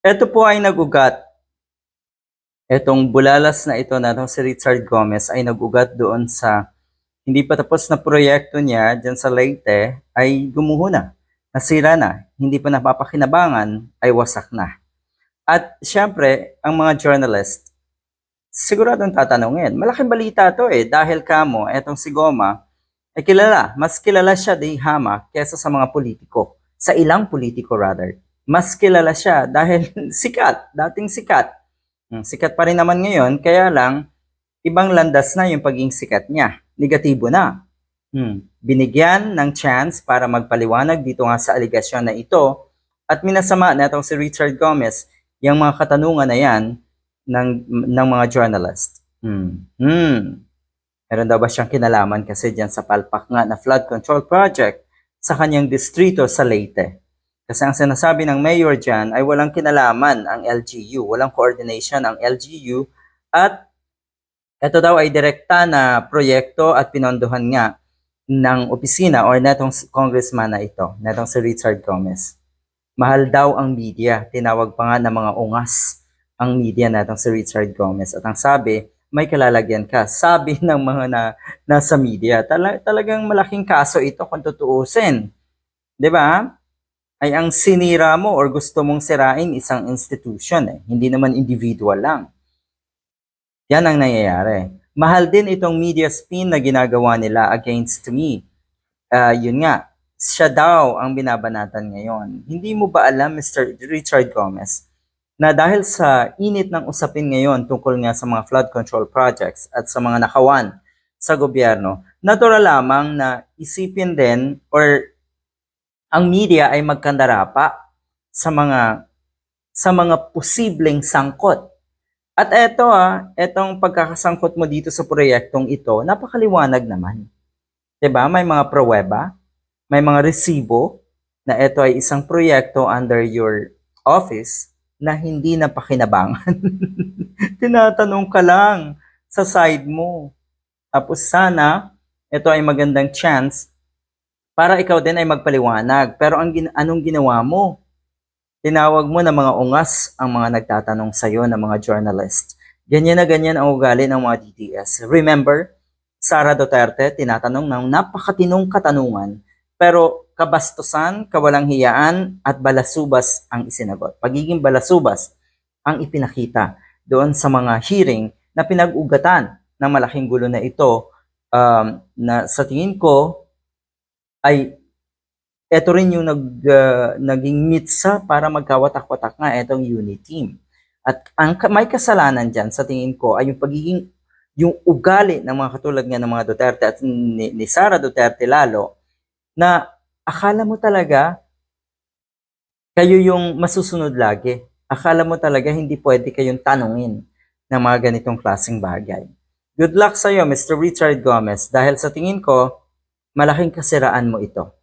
Ito po ay nagugat. Itong bulalas na ito na si Richard Gomez ay nagugat doon sa hindi pa tapos na proyekto niya dyan sa Leyte ay gumuho na. Nasira na. Hindi pa napapakinabangan ay wasak na. At syempre, ang mga journalist, siguradong tatanungin. Malaking balita to eh dahil kamo, etong si Goma, ay kilala. Mas kilala siya di Hama kesa sa mga politiko. Sa ilang politiko rather. Mas kilala siya dahil sikat, dating sikat. Hmm, Sikat pa rin naman ngayon, kaya lang, ibang landas na yung pagiging sikat niya. Negatibo na. Hmm. Binigyan ng chance para magpaliwanag dito nga sa aligasyon na ito at minasama na itong si Richard Gomez yung mga katanungan na yan ng, ng mga journalist. Hmm. Hmm. Meron daw ba siyang kinalaman kasi dyan sa palpak nga na flood control project sa kanyang distrito sa Leyte? Kasi ang sinasabi ng mayor dyan ay walang kinalaman ang LGU, walang coordination ang LGU at ito daw ay direkta na proyekto at pinondohan nga ng opisina or netong congressman na ito, netong si Richard Gomez. Mahal daw ang media, tinawag pa nga ng mga ungas ang media netong si Richard Gomez. At ang sabi, may kalalagyan ka. Sabi ng mga na, nasa media, tala, talagang malaking kaso ito kung tutuusin. 'Di ba? Ay ang sinira mo or gusto mong sirain isang institution eh. Hindi naman individual lang. Yan ang nangyayari. Mahal din itong media spin na ginagawa nila against me. Ah, yun nga, siya daw ang binabanatan ngayon. Hindi mo ba alam, Mr. Richard Gomez, na dahil sa init ng usapin ngayon tungkol nga sa mga flood control projects at sa mga nakawan sa gobyerno, natural lamang na isipin din or ang media ay magkandarapa sa mga sa mga posibleng sangkot at eto ah, etong pagkakasangkot mo dito sa proyektong ito, napakaliwanag naman. 'Di ba? May mga pruweba, may mga resibo na ito ay isang proyekto under your office na hindi napakinabangan. Tinatanong ka lang sa side mo. Tapos sana, ito ay magandang chance para ikaw din ay magpaliwanag. Pero ang anong ginawa mo? Tinawag mo na mga ungas ang mga nagtatanong sa iyo ng mga journalist. Ganyan na ganyan ang ugali ng mga DTS. Remember, Sara Duterte tinatanong ng napakatinong katanungan pero kabastusan, kawalang hiyaan at balasubas ang isinagot. Pagiging balasubas ang ipinakita doon sa mga hearing na pinag-ugatan ng malaking gulo na ito um, na sa tingin ko ay ito rin yung nag, uh, naging mitsa para magkawatak-watak nga itong unit team. At ang may kasalanan dyan sa tingin ko ay yung pagiging yung ugali ng mga katulad nga ng mga Duterte at ni, ni Sara Duterte lalo na akala mo talaga kayo yung masusunod lagi. Akala mo talaga hindi pwede kayong tanungin ng mga ganitong klaseng bagay. Good luck sa iyo, Mr. Richard Gomez, dahil sa tingin ko, malaking kasiraan mo ito.